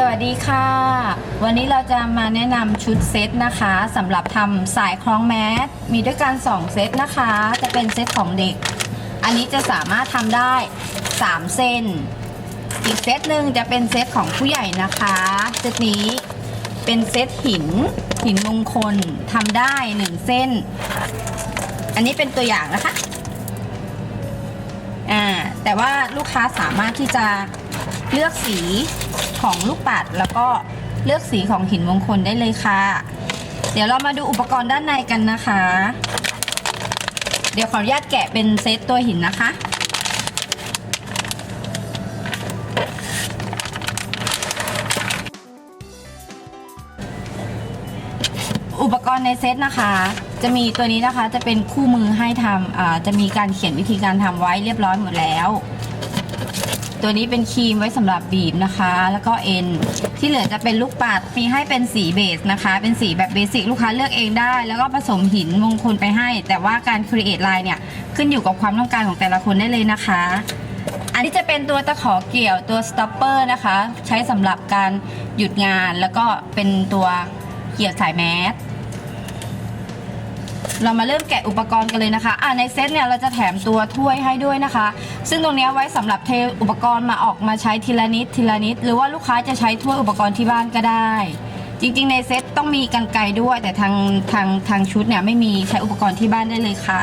สวัสดีค่ะ วันนี้เราจะมาแนะนำชุดเซตนะคะสำหรับทำสายคล้องแมสมีด้วยกัน 2 เซตนะคะ จะเป็นเซตของเด็ก อันนี้จะสามารถทำได้ 3 เส้น อีกเซตหนึ่งจะเป็นเซตของผู้ใหญ่นะคะ เซตนี้เป็นเซตหินหินมงคลทำได้ 1 เส้น อันนี้เป็นตัวอย่างนะคะอ่าแต่ว่าลูกค้าสามารถที่จะ เลือกสีของลูกปัดแล้วก็เลือกสีของหินมงคลได้เลยค่ะ เดี๋ยวเรามาดูอุปกรณ์ด้านในกันนะคะ เดี๋ยวขออนุญาตแกะเป็นเซตตัวหินนะคะอุปกรณ์ในเซตนะคะ จะมีตัวนี้นะคะจะเป็นคู่มือให้ทำจะมีการเขียนวิธีการทำไว้เรียบร้อยหมดแล้ว ตัวนี้เป็นครีมไว้สำหรับบีบนะคะ แล้วก็เอ็นที่เหลือจะเป็นลูกปัดมีให้เป็นสีเบสนะคะ เป็นสีแบบเบสิกลูกค้าเลือกเองได้ แล้วก็ผสมหินมงคลไปให้ แต่ว่าการครีเอทลายเนี่ยขึ้นอยู่กับความต้องการของแต่ละคนได้เลยนะคะ อันนี้จะเป็นตัวตะขอเกี่ยวตัวสต็อปเปอร์นะคะ ใช้สำหรับการหยุดงานแล้วก็เป็นตัวเกี่ยวสายแมส เรามาเริ่มแกะอุปกรณ์กันเลยนะคะอ่าในเซตเนี่ยเราจะแถมตัวถ้วยให้ด้วยนะคะ ซึ่งตรงนี้ไว้สำหรับเทอุปกรณ์มาออกมาใช้ทีละนิดทีละนิด หรือว่าลูกค้าจะใช้ถ้วยอุปกรณ์ที่บ้านก็ได้ จริงๆ ในเซตต้องมีกันไกด้วย แต่ทางทางทางชุดเนี่ยไม่มีใช้อุปกรณ์ที่บ้านได้เลยค่ะ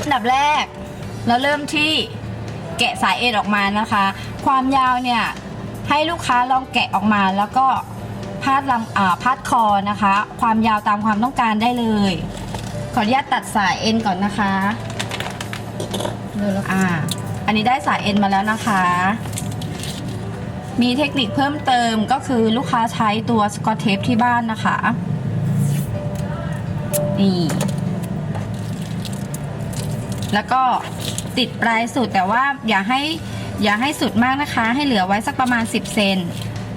อันดับแรก เราเริ่มที่แกะสายเอ็นออกมานะคะ ความยาวเนี่ยให้ลูกค้าลองแกะออกมาแล้วก็ พาดลำอ่าพาดคอนะคะ ความยาวตามความต้องการได้เลย ขออนุญาตตัดสายเอ็นก่อนนะคะอ่าอันนี้ได้สายเอ็นมาแล้วนะคะ มีเทคนิคเพิ่มเติมก็คือลูกค้าใช้ตัวสกอตเทปที่บ้านนะคะนี่แล้วก็ติดปลายสุดแต่ว่าอย่าให้อย่าให้สุดมากนะคะ ให้เหลือไว้สักประมาณ 10 เซน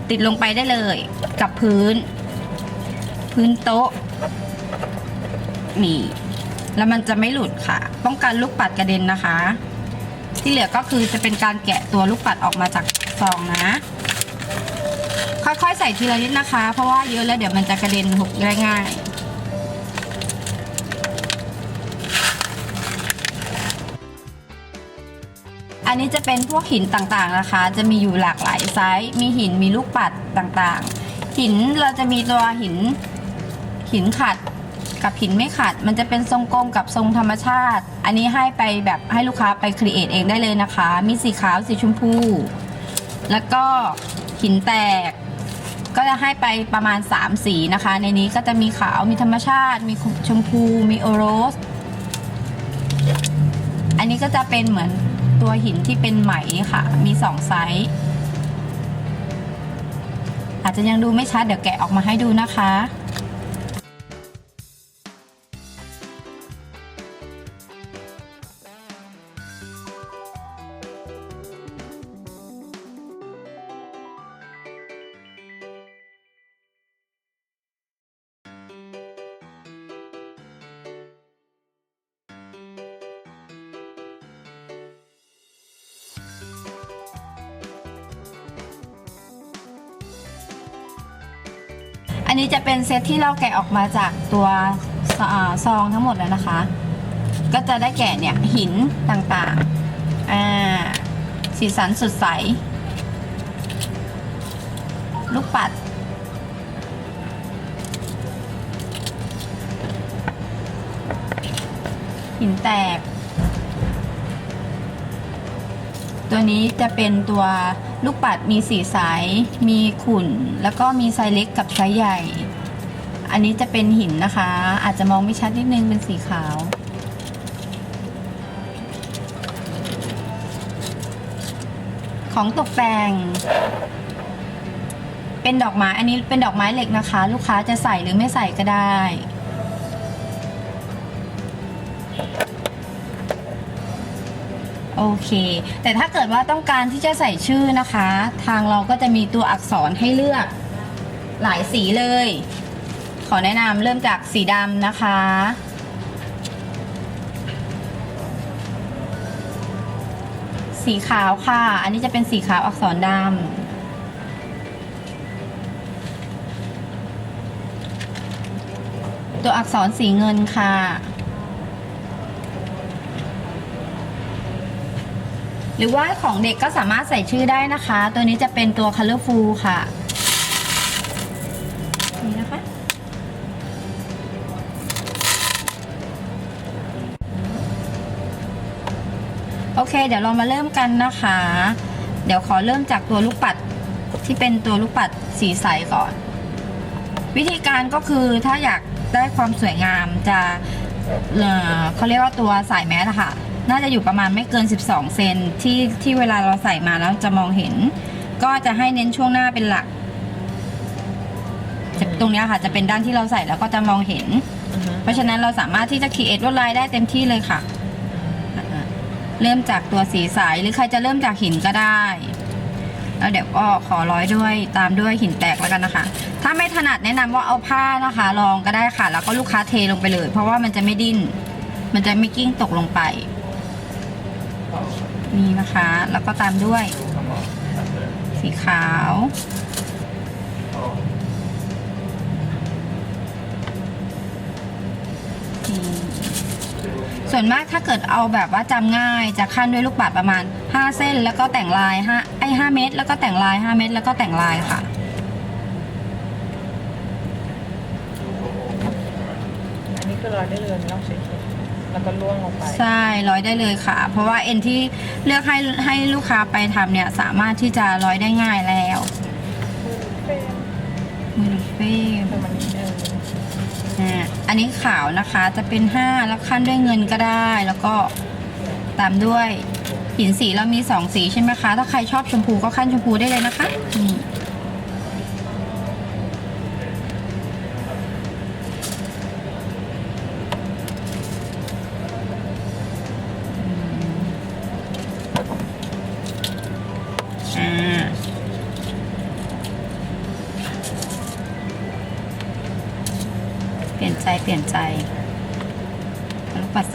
ติดลงไปได้เลย กับพื้น พื้นโต๊ะนี่แล้วมันจะไม่หลุดค่ะ ป้องกันลูกปัดกระเด็นนะคะ ที่เหลือก็คือจะเป็นการแกะตัวลูกปัดออกมาจากซองนะ ค่อยๆใส่ทีละนิดนะคะ เพราะว่าเยอะแล้วเดี๋ยวมันจะกระเด็นหกง่าย อันนี้จะเป็นพวกหินต่างๆนะคะ จะมีอยู่หลากหลายไซส์มีหินมีลูกปัดต่างๆ หินเราจะมีตัวหินหินขัดกับหินไม่ขัด มันจะเป็นทรงกลมกับทรงธรรมชาติ อันนี้ให้ไปแบบให้ลูกค้าไปครีเอทเองได้เลยนะคะ มีสีขาวสีชมพู แล้วก็หินแตก ก็จะให้ไปประมาณ 3 สีนะคะ ในนี้ก็จะมีขาวมีธรรมชาติ มีชมพู มีโอโรส อันนี้ก็จะเป็นเหมือน ตัวหินที่เป็นไหมค่ะ มีสองไซส์อาจจะยังดูไม่ชัดเดี๋ยวแกะออกมาให้ดูนะคะ นี้จะเป็นเซตที่เราแกะออกมาจากตัวซอ่าซองทั้งหมดแล้วนะคะ ก็จะได้แกะเนี่ยหินต่างๆ อ่า สีสันสดใส ลูกปัด หินแตก ตัวนี้จะเป็นตัว ลูกปัดมีสีสาย มีขุ่น แล้วก็มีไซส์เล็กกับไซส์ใหญ่ อันนี้จะเป็นหินนะคะ อาจจะมองไม่ชัดนิดนึงเป็นสีขาว ของตกแต่ง เป็นดอกไม้ อันนี้เป็นดอกไม้เหล็กนะคะ ลูกค้าจะใส่หรือไม่ใส่ก็ได้ โอเค แต่ถ้าเกิดว่าต้องการที่จะใส่ชื่อนะคะ ทางเราก็จะมีตัวอักษรให้เลือกหลายสีเลย ขอแนะนำเริ่มจากสีดำนะคะ สีขาวค่ะ อันนี้จะเป็นสีขาวอักษรดำตัวอักษรสีเงินค่ะ หรือว่าของเด็กก็สามารถใส่ชื่อได้นะคะ ตัวนี้จะเป็นตัว colorful ค่ะ นี่นะคะ โอเค เดี๋ยวเรามาเริ่มกันนะคะ เดี๋ยวขอเริ่มจากตัวลูกปัดที่เป็นตัวลูกปัดสีใสก่อน วิธีการก็คือถ้าอยากได้ความสวยงามจะเเขาเรียกว่าตัวสายแมสค่ะ น่าจะอยู่ประมาณไม่เกิน 12 เซนที่ที่เวลาเราใส่มาแล้วจะมองเห็น ก็จะให้เน้นช่วงหน้าเป็นหลักจะตรงเนี้ยค่ะจะเป็นด้านที่เราใส่แล้วก็จะมองเห็น อือฮึเพราะฉะนั้นเราสามารถที่จะ create ลวดลายได้เต็มที่เลยค่ะอ่าเริ่มจากตัวสีสายหรือใครจะเริ่มจากหินก็ได้ แล้วเดี๋ยวก็ขอร้อยด้วยตามด้วยหินแตกแล้วกันนะคะ ถ้าไม่ถนัดแนะนำว่าเอาผ้านะคะรองก็ได้ค่ะ แล้วก็ลูกค้าเทลงไปเลย เพราะว่ามันจะไม่ดิ้น มันจะไม่กิ้งตกลงไป นี่นะคะ แล้วก็ตามด้วย สีขาว ส่วนมากถ้าเกิดเอาแบบว่าจำง่ายจะขั้นด้วยลูกปัดประมาณ 5 เส้นแล้วก็แต่งลาย5ไอ้5เม็ดแล้วก็แต่งลาย 5 เม็ดแล้วก็แต่งลายค่ะอันนี้คือร้อยได้เลยไม่ต้องใช้เข็ม แล้วก็ล่วงลงไป ใช่ร้อยได้เลยค่ะ เพราะว่าเอ็นที่เลือกให้ให้ลูกค้าไปทำเนี่ยสามารถที่จะร้อยได้ง่ายแล้วมือเฟ้มแต่มันเอออ่าอันนี้ขาวนะคะจะเป็น 5 แล้วขั้นด้วยเงินก็ได้แล้วก็ตามด้วยหินสีเรามี 2 สีใช่ไหมคะ ถ้าใครชอบชมพูก็ขั้นชมพูได้เลยนะคะนี่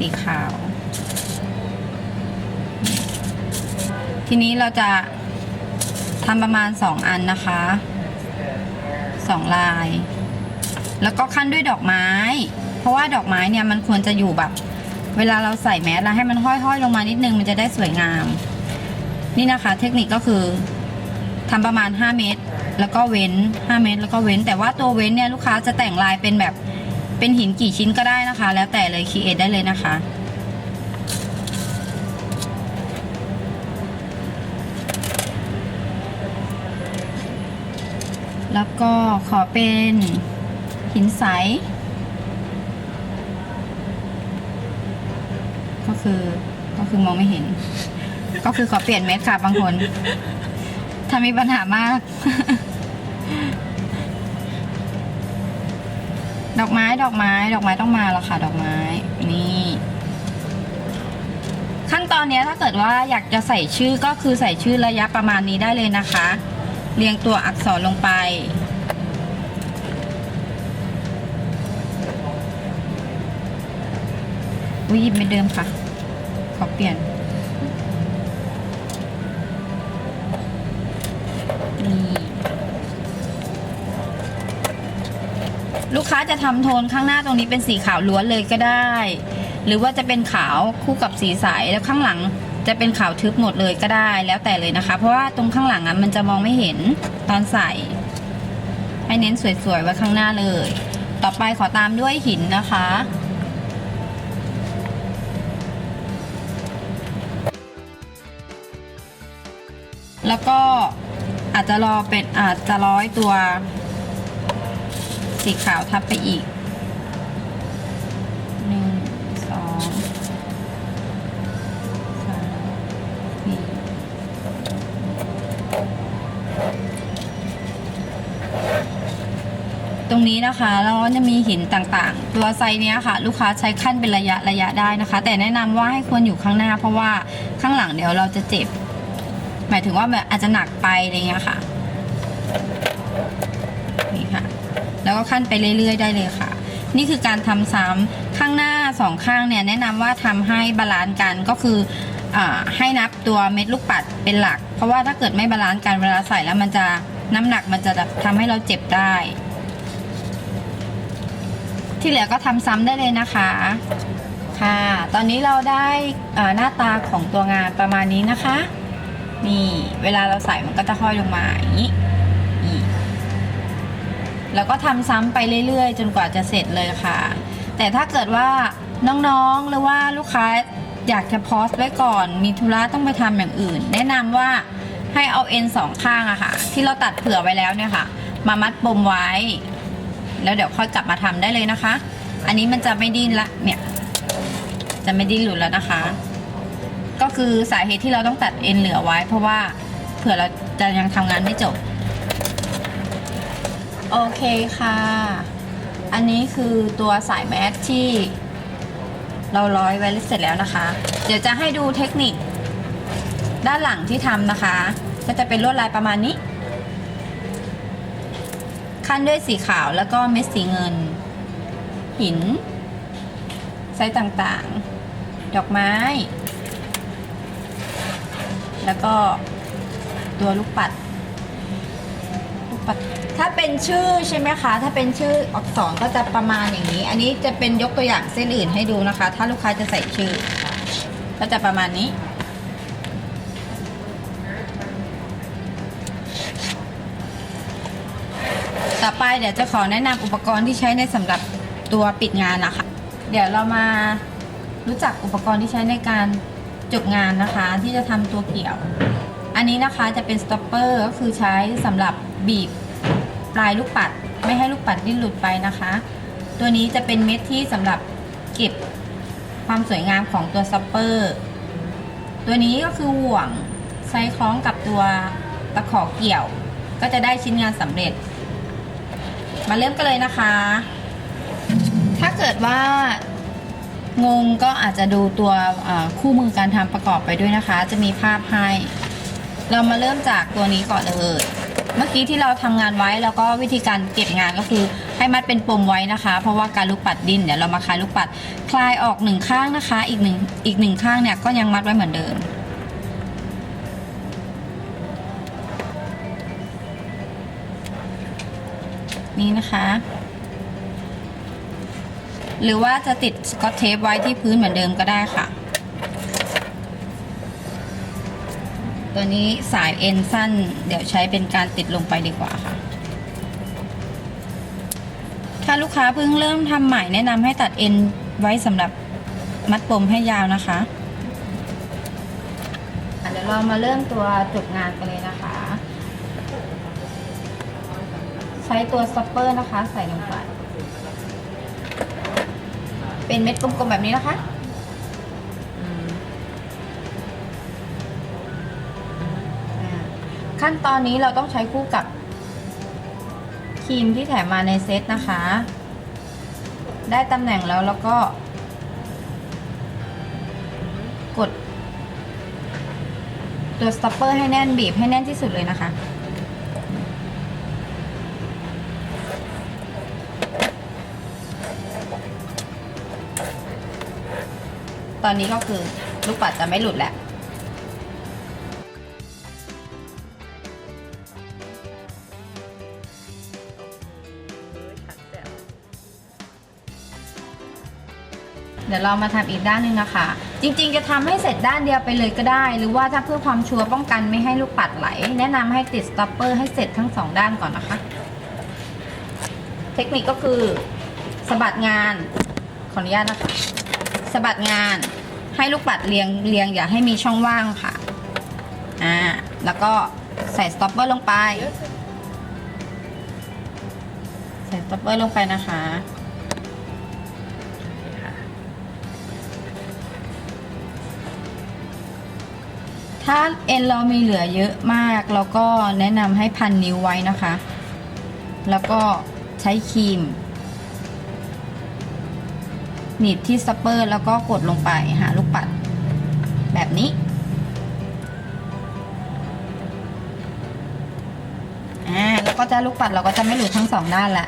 สีขาว ทีนี้เราจะทำประมาณสองอันนะคะสองลาย แล้วก็ขั้นด้วยดอกไม้ เพราะว่าดอกไม้เนี่ยมันควรจะอยู่แบบ เวลาเราใส่แมสแล้วให้มันห้อยๆ ลงมานิดนึงมันจะได้สวยงาม นี่นะคะเทคนิคก็คือทำประมาณ 5 เมตร แล้วก็เว้น 5 เมตร แล้วก็เว้น แต่ว่าตัวเว้นเนี่ยลูกค้าจะแต่งลายเป็นแบบ เป็นหินกี่ชิ้นก็ได้นะคะ แล้วแต่เลยคีเอทได้เลยนะคะ แล้วก็ขอเป็นหินใส ก็คือก็คือมองไม่เห็น ก็คือขอเปลี่ยนเม็ดค่ะบางคนถ้ามีปัญหามาก ดอกไม้ดอกไม้ ดอกไม้ต้องมาแล้วค่ะ ดอกไม้ นี่ ขั้นตอนนี้ถ้าเกิดว่าอยากจะใส่ชื่อก็คือใส่ชื่อระยะประมาณนี้ได้เลยนะคะ เรียงตัวอักษรลงไปวิยิบไม่เดิมค่ะ ขอเปลี่ยน ลูกค้าจะทำโทนข้างหน้าตรงนี้เป็นสีขาวล้วนเลยก็ได้ หรือว่าจะเป็นขาวคู่กับสีใสแล้วข้างหลังจะเป็นขาวทึบหมดเลยก็ได้แล้วแต่เลยนะคะ เพราะว่าตรงข้างหลังอะมันจะมองไม่เห็นตอนใส่ให้เน้นสวยๆไว้ข้างหน้าเลย ต่อไปขอตามด้วยหินนะคะแล้วก็อาจจะรอเป็นอาจจะร้อยตัว สีขาวทับไปอีกหนึ่งสองสามสี่ตรงนี้นะคะแล้วก็จะมีหินต่างๆ ตัวไซส์เนี้ยค่ะ ลูกค้าใช้ขั้นเป็นระยะระยะได้นะคะ แต่แนะนำว่าให้ควรอยู่ข้างหน้า เพราะว่าข้างหลังเดี๋ยวเราจะเจ็บ หมายถึงว่าแบบอาจจะหนักไปอะไรเงี้ยค่ะ แล้วก็ขั้นไปเรื่อย ๆ ได้เลยค่ะ นี่คือการทำซ้ำข้างหน้าสองข้างเนี่ยแนะนำว่าทำให้บาลานซ์กันก็คืออให้นับตัวเม็ดลูกปัดเป็นหลัก เพราะว่าถ้าเกิดไม่บาลานซ์กันเวลาใส่แล้วมันจะน้ำหนักมันจะทำให้เราเจ็บได้ ที่เหลือก็ทำซ้ำได้เลยนะคะค่ะ ตอนนี้เราได้หน้าตาของตัวงานประมาณนี้นะคะ นี่ เวลาเราใส่มันก็จะห้อยลงมาอย่างนี้ แล้วก็ทำซ้ำไปเรื่อย ๆ จนกว่าจะเสร็จเลยค่ะ แต่ถ้าเกิดว่าน้องๆหรือว่าลูกค้าอยากจะพอสไว้ก่อน มีธุระต้องไปทำอย่างอื่น แนะนำว่าให้เอาเอ็นสองข้างอะค่ะ ที่เราตัดเผื่อไว้แล้วเนี่ยค่ะ มามัดปมไว้ แล้วเดี๋ยวค่อยกลับมาทำได้เลยนะคะ อันนี้มันจะไม่ดิ้นละเนี่ย จะไม่ดิ้นหลุดแล้วนะคะ ก็คือสาเหตุที่เราต้องตัดเอ็นเหลือไว้ เพราะว่าเผื่อเราจะยังทำงานไม่จบ โอเคค่ะ อันนี้คือตัวสายแมสที่เราร้อยไว้เสร็จแล้วนะคะ เดี๋ยวจะให้ดูเทคนิค ด้านหลังที่ทำนะคะ ก็จะเป็นลวดลายประมาณนี้ ขั้นด้วยสีขาวแล้วก็เม็ดสีเงิน หินไซส์ต่างๆ ดอกไม้ แล้วก็ตัวลูกปัดลูกปัด ถ้าเป็นชื่อใช่ไหมคะ ถ้าเป็นชื่ออักษรก็จะประมาณอย่างนี้ อันนี้จะเป็นยกตัวอย่างเส้นอื่นให้ดูนะคะ ถ้าลูกค้าจะใส่ชื่อ ก็จะประมาณนี้ ต่อไปเดี๋ยวจะขอแนะนำอุปกรณ์ที่ใช้ในสำหรับตัวปิดงานนะคะ เดี๋ยวเรามารู้จักอุปกรณ์ที่ใช้ในการจบงานนะคะ ที่จะทำตัวเกี่ยว อันนี้นะคะจะเป็นสต็อปเปอร์ก็คือใช้สำหรับบีบปลายลูกปัด ไม่ให้ลูกปัดดิ้นหลุดไปนะคะ ตัวนี้จะเป็นเม็ดที่สำหรับเก็บความสวยงามของตัวสต็อปเปอร์ตัวนี้ก็คือห่วงไซคล้องกับตัวตะขอเกี่ยว ก็จะได้ชิ้นงานสำเร็จ มาเริ่มกันเลยนะคะ ถ้าเกิดว่างงก็อาจจะดูตัวคู่มือการทำประกอบไปด้วยนะคะ จะมีภาพให้ เรามาเริ่มจากตัวนี้ก่อนเลย เมื่อกี้ที่เราทำงานไว้แล้วก็วิธีการเก็บงานก็คือให้มัดเป็นปมไว้นะคะ เพราะว่าการลูกปัดดิ้นเดี๋ยวเรามาคลายลูกปัดคลายออกหนึ่งข้างนะคะ อีกหนึ่งอีกหนึ่งข้างเนี่ยก็ยังมัดไว้เหมือนเดิมนี่นะคะ หรือว่าจะติดสกอตเทปไว้ที่พื้นเหมือนเดิมก็ได้ค่ะ ตัวนี้สายเอ็นสั้น เดี๋ยวใช้เป็นการติดลงไปดีกว่าค่ะ ถ้าลูกค้าเพิ่งเริ่มทำใหม่แนะนำให้ตัดเอ็นไว้สำหรับมัดปมให้ยาวนะคะเดี๋ยวเรามาเริ่มตัวจบงานกันเลยนะคะ ใช้ตัวสต็อปเปอร์นะคะ ใส่ลงไป เป็นเม็ดกลมๆแบบนี้นะคะ ขั้นตอนนี้เราต้องใช้คู่กับครีมที่แถมมาในเซตนะคะ ได้ตำแหน่งแล้วแล้วก็ กด ตัวสต็อปเปอร์ให้แน่นบีบให้แน่นที่สุดเลยนะคะตอนนี้ก็คือลูกปัดจะไม่หลุดแล้ว เดี๋ยวเรามาทำอีกด้านหนึ่งนะคะ จริงๆจะทำให้เสร็จด้านเดียวไปเลยก็ได้ หรือว่าถ้าเพื่อความชัวร์ป้องกันไม่ให้ลูกปัดไหล แนะนำให้ติดสต็อปเปอร์ให้เสร็จทั้งสองด้านก่อนนะคะ เทคนิคก็คือสะบัดงานขออนุญาตนะคะสะบัดงานให้ลูกปัดเรียงเรียงอย่าให้มีช่องว่างค่ะอ่าแล้วก็ใส่สต็อปเปอร์ลงไป ใส่สต็อปเปอร์ลงไปนะคะ ถ้าเอ็นเรามีเหลือเยอะมาก เราก็แนะนำให้พันนิ้วไว้นะคะ แล้วก็ใช้ครีม หนีบที่สเปอร์แล้วก็กดลงไปหาลูกปัด แบบนี้อ่าแล้วก็จะลูกปัดเราก็จะไม่หลุดทั้งสองด้านละ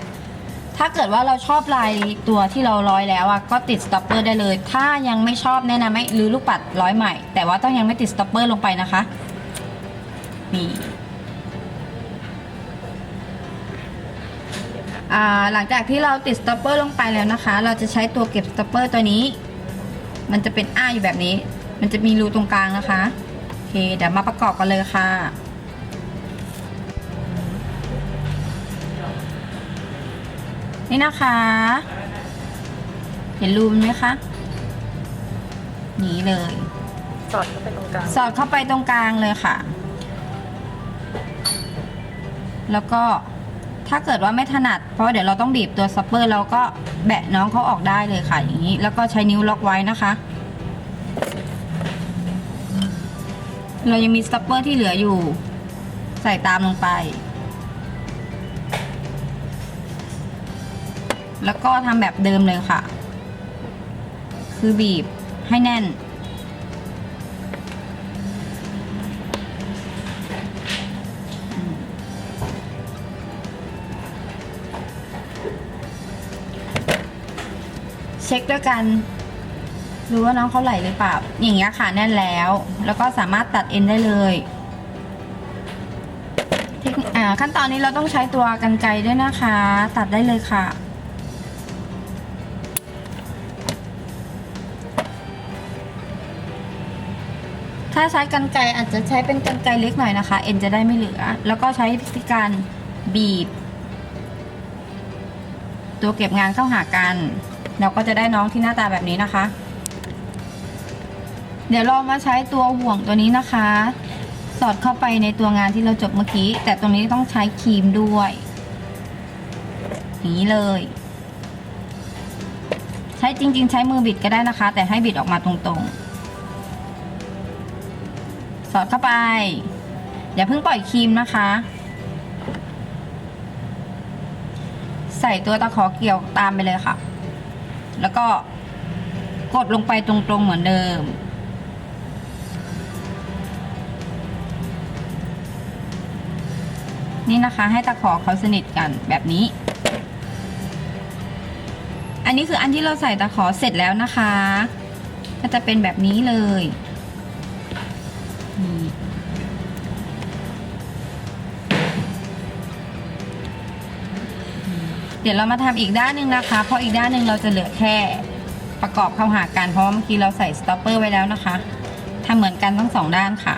ถ้าเกิดว่าเราชอบลายตัวที่เราร้อยแล้วอะก็ติดสต็อปเปอร์ได้เลย ถ้ายังไม่ชอบแนะนำให้รื้อลูกปัดร้อยใหม่ แต่ว่าต้องยังไม่ติดสต็อปเปอร์ลงไปนะคะนี่หลังจากที่เราติดสต็อปเปอร์ลงไปแล้วนะคะ เราจะใช้ตัวเก็บสต็อปเปอร์ตัวนี้ มันจะเป็นอ้าอยู่แบบนี้ มันจะมีรูตรงกลางนะคะ โอเค เดี๋ยวมาประกอบกันเลยค่ะ นี่นะคะ เห็นรูมไหมคะนี่เลย สอดเข้าไปตรงกลางสอดเข้าไปตรงกลางเลยค่ะ แล้วก็ถ้าเกิดว่าไม่ถนัด เพราะเดี๋ยวเราต้องบีบตัวซัปเปอร์เราก็แบะน้องเขาออกได้เลยค่ะอย่างนี้ แล้วก็ใช้นิ้วล็อกไว้นะคะ เรายังมีซัปเปอร์ที่เหลืออยู่ ใส่ตามลงไป แล้วก็ทำแบบเดิมเลยค่ะ คือบีบให้แน่น เช็คด้วยกันดูว่าน้องเขาไหลหรือเปล่า อย่างเงี้ยค่ะแน่นแล้ว แล้วก็สามารถตัดเอ็นได้เลยขั้นตอนนี้เราต้องใช้ตัวกันไกรด้วยนะคะ ตัดได้เลยค่ะ ถ้าใช้กันไกรอาจจะใช้เป็นกันไกรเล็กหน่อยนะคะ เอ็นจะได้ไม่เหลือ แล้วก็ใช้วิธีการบีบ ตัวเก็บงานเข้าหากัน เราก็จะได้น้องที่หน้าตาแบบนี้นะคะ เดี๋ยวเรามาใช้ตัวห่วงตัวนี้นะคะ สอดเข้าไปในตัวงานที่เราจบเมื่อกี้ แต่ตรงนี้ต้องใช้ครีมด้วยอย่างนี้เลย ใช้จริง ๆ ใช้มือบิดก็ได้นะคะ แต่ให้บิดออกมาตรงๆ สอดเข้าไป อย่าเพิ่งปล่อยครีมนะคะ ใส่ตัวตะขอเกี่ยวตามไปเลยค่ะ แล้วก็กดลงไปตรงๆเหมือนเดิม นี่นะคะให้ตะขอเขาสนิทกันแบบนี้ อันนี้คืออันที่เราใส่ตะขอเสร็จแล้วนะคะ ก็จะเป็นแบบนี้เลย เดี๋ยวเรามาทำอีกด้านหนึ่งนะคะ เพราะอีกด้านหนึ่งเราจะเหลือแค่ประกอบเข้าหากันเพราะเมื่อกี้เราใส่สต็อปเปอร์ไว้แล้วนะคะทำเหมือนกันทั้งสองด้านค่ะ